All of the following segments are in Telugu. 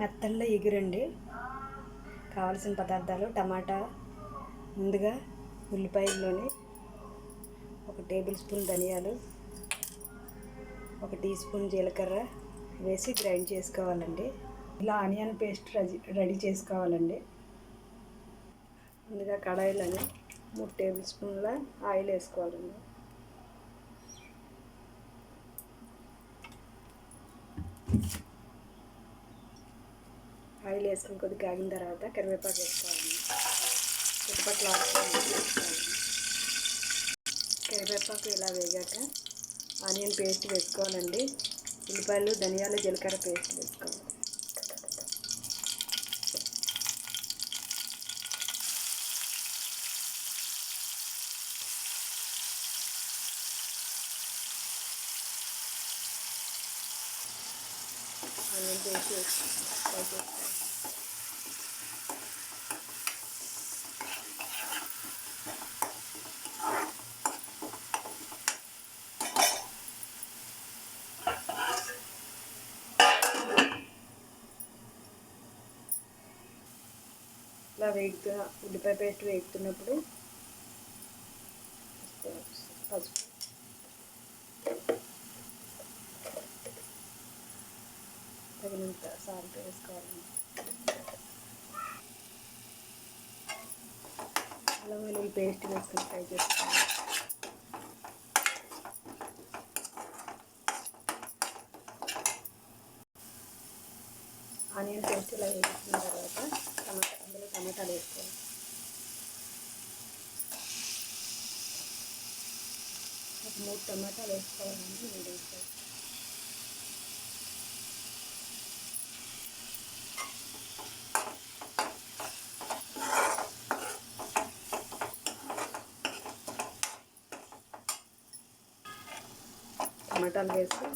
మెత్తల్లో ఎగురండి. కావలసిన పదార్థాలు టమాటా ముందుగా ఉల్లిపాయల్లోని ఒక టేబుల్ స్పూన్ ధనియాలు ఒక టీ స్పూన్ జీలకర్ర వేసి గ్రైండ్ చేసుకోవాలండి. ఇలా ఆనియన్ పేస్ట్ రెడీ రెడీ చేసుకోవాలండి. ముందుగా కడాయిలని మూడు టేబుల్ స్పూన్ల ఆయిల్ వేసుకోవాలండి. ఆయిల్ వేసుకుని కొద్దిగా కాగిన తర్వాత కరివేపాకు వేసుకోవాలండి చుట్టుపక్కల వేసుకోవాలి. కరివేపాకు ఇలా వేగాక ఆనియన్ పేస్ట్ వేసుకోవాలండి. ఉల్లిపాయలు ధనియాలు జీలకర్ర పేస్ట్ వేసుకోవాలి. ఆనియన్ పేస్ట్ వేసుకోవాలి ఫ్రై చేసుకోవాలి ఇలా వేగుతున్న ఉల్లిపాయ పేస్ట్ వేగుతున్నప్పుడు పసుపు. వేసుకోవాలి అల్లం వెల్లుల్లి పేస్ట్ వేసుకొని ఫ్రై చేసుకోవాలి ఆనియన్ పేస్ట్ ఇలా వేసుకున్న తర్వాత టమాటా అందులో టమాటాలు వేసుకోవాలి ఒక మూడు టమాటాలు వేసుకోవాలండి నేను వేసుకోవాలి. టమాటాలు వేసి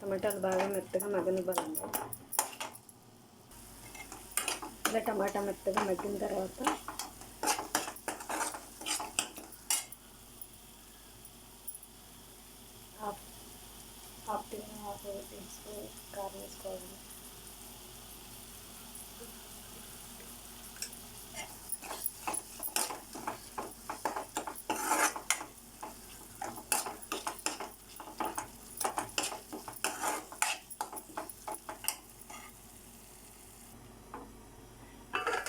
టమాటాలు బాగా మెత్తగా మగ్గనివ్వాలండి. ఇలా టమాటా మెత్తగా మగ్గిన తర్వాత half half tea half teaspoon కారం వేసుకోవాలి.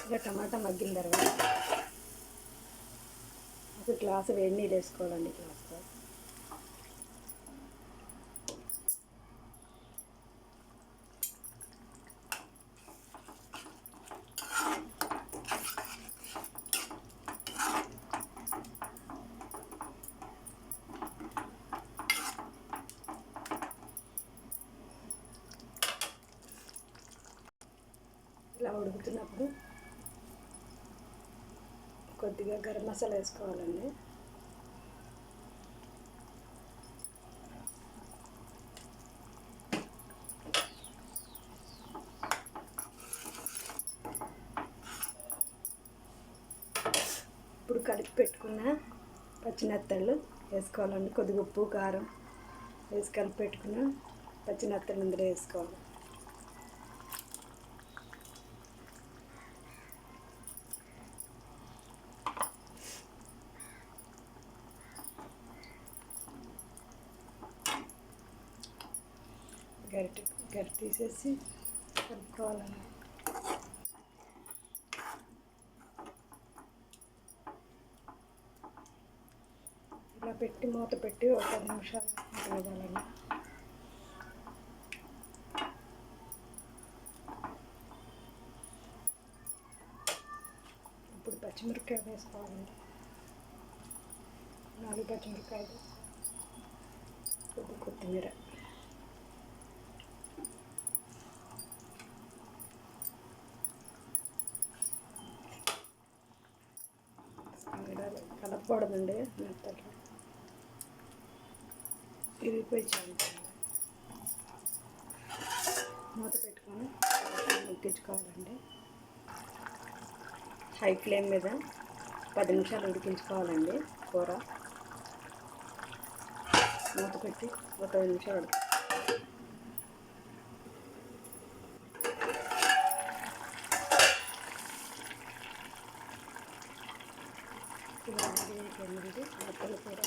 ఇలా టమాటా మగ్గిన తర్వాత ఒక గ్లాసు వేడి నీళ్ళు వేసుకోవాలండి గ్లాస్తో ఇలా ఉడుకుతున్నప్పుడు కొద్దిగా గరం మసాలా వేసుకోవాలండి. ఇప్పుడు కలిపి పెట్టుకున్న పచ్చినత్తళ్ళు వేసుకోవాలండి. కొద్దిగా ఉప్పు కారం వేసి కలిపి పెట్టుకున్న పచ్చినత్తళ్ళు ఇందులో వేసుకోవాలి. గరిటె గరి తీసేసి కలుపుకోవాలండి ఇలా పెట్టి మూత పెట్టి ఒక పది నిమిషాలు కలగాలండి ఇప్పుడు పచ్చిమిరపకాయ వేసుకోవాలండి. నాలుగు పచ్చిమిరపకాయలు కొద్ది కొత్తిమీర. కలగాలి కలపకూడదండి. మెత్తగా ఇరిగిపోయి చాలండి మూత పెట్టుకొని ఉడికించుకోవాలండి హై ఫ్లేమ్ మీద పది నిమిషాలు ఉడికించుకోవాలండి కూర. మూత పెట్టి ఒక నిమిషాలు ఉడికి ఇది రెడీ అయిపోయిందండి ముక్కలు కూడా